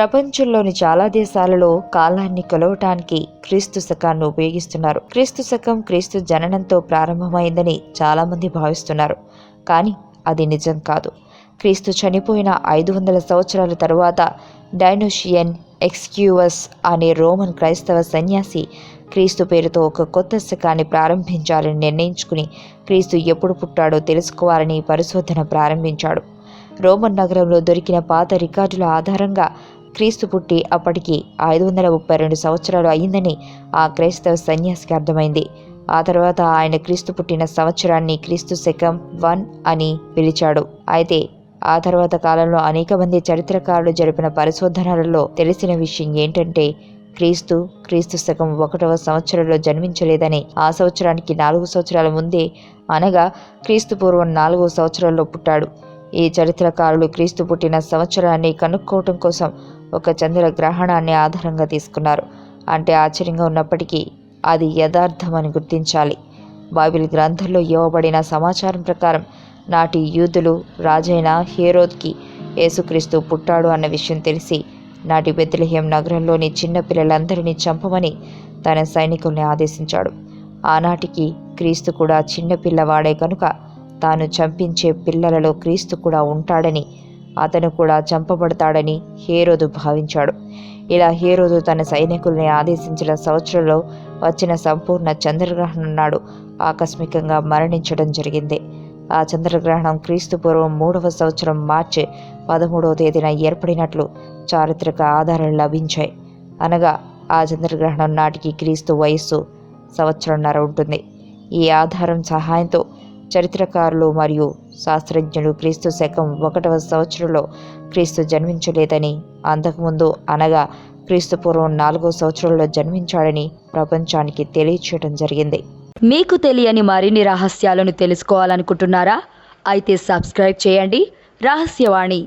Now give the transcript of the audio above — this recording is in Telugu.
ప్రపంచంలోని చాలా దేశాలలో కాలాన్ని కొలవటానికి క్రీస్తు శకాన్ని ఉపయోగిస్తున్నారు. క్రీస్తు శకం క్రీస్తు జననంతో ప్రారంభమైందని చాలామంది భావిస్తున్నారు. కానీ అది నిజం కాదు. క్రీస్తు చనిపోయిన ఐదు వందల సంవత్సరాల తరువాత డైనోషియన్ ఎక్స్క్యూవస్ అనే రోమన్ క్రైస్తవ సన్యాసి క్రీస్తు పేరుతో ఒక కొత్త శకాన్ని ప్రారంభించాలని నిర్ణయించుకుని క్రీస్తు ఎప్పుడు పుట్టాడో తెలుసుకోవాలని పరిశోధన ప్రారంభించాడు. రోమన్ నగరంలో దొరికిన పాత రికార్డుల ఆధారంగా క్రీస్తు పుట్టి అప్పటికి ఐదు వందల ముప్పై రెండు సంవత్సరాలు అయిందని ఆ క్రైస్తవ సన్యాసికి అర్థమైంది. ఆ తర్వాత ఆయన క్రీస్తు పుట్టిన సంవత్సరాన్ని క్రీస్తు శకం వన్ అని పిలిచాడు. అయితే ఆ తర్వాత కాలంలో అనేక మంది చరిత్రకారులు జరిపిన పరిశోధనలలో తెలిసిన విషయం ఏంటంటే క్రీస్తు క్రీస్తు శకం ఒకటవ సంవత్సరంలో జన్మించలేదని ఆ సంవత్సరానికి నాలుగు సంవత్సరాల ముందే అనగా క్రీస్తు పూర్వం నాలుగో సంవత్సరంలో పుట్టాడు. ఈ చరిత్రకారులు క్రీస్తు పుట్టిన సంవత్సరాన్ని కనుక్కోవటం కోసం ఒక చంద్ర గ్రహణాన్ని ఆధారంగా తీసుకున్నారు. అంటే ఆశ్చర్యంగా ఉన్నప్పటికీ అది యథార్థమని గుర్తించాలి. బైబిల్ గ్రంథంలో ఇవ్వబడిన సమాచారం ప్రకారం నాటి యూదులు రాజైన హీరోద్కి యేసుక్రీస్తు పుట్టాడు అన్న విషయం తెలిసి నాటి బెత్లెహేం నగరంలోని చిన్న పిల్లలందరినీ చంపమని తన సైనికుల్ని ఆదేశించాడు. ఆనాటికి క్రీస్తు కూడా చిన్నపిల్లవాడే కనుక తాను చంపించే పిల్లలలో క్రీస్తు కూడా ఉంటాడని అతను కూడా చంపబడతాడని హేరోదు భావించాడు. ఇలా హేరోదు తన సైనికుల్ని ఆదేశించిన సంవత్సరంలో వచ్చిన సంపూర్ణ చంద్రగ్రహణం నాడు ఆకస్మికంగా మరణించడం జరిగింది. ఆ చంద్రగ్రహణం క్రీస్తుపూర్వం మూడవ సంవత్సరం మార్చి పదమూడవ తేదీన ఏర్పడినట్లు చారిత్రక ఆధారాలు లభించాయి. అనగా ఆ చంద్రగ్రహణం నాటికి క్రీస్తు వయస్సు సంవత్సరంన్నర ఉంటుంది. ఈ ఆధారం సహాయంతో చరిత్రకారులు మరియు శాస్త్రజ్ఞులు క్రీస్తు శకం ఒకటవ సంవత్సరంలో క్రీస్తు జన్మించలేదని అంతకుముందు అనగా క్రీస్తు పూర్వం నాలుగో సంవత్సరంలో జన్మించాడని ప్రపంచానికి తెలియచేయడం జరిగింది. మీకు తెలియని మరిన్ని రహస్యాలను తెలుసుకోవాలనుకుంటున్నారా? అయితే సబ్స్క్రైబ్ చేయండి. రహస్యవాణి.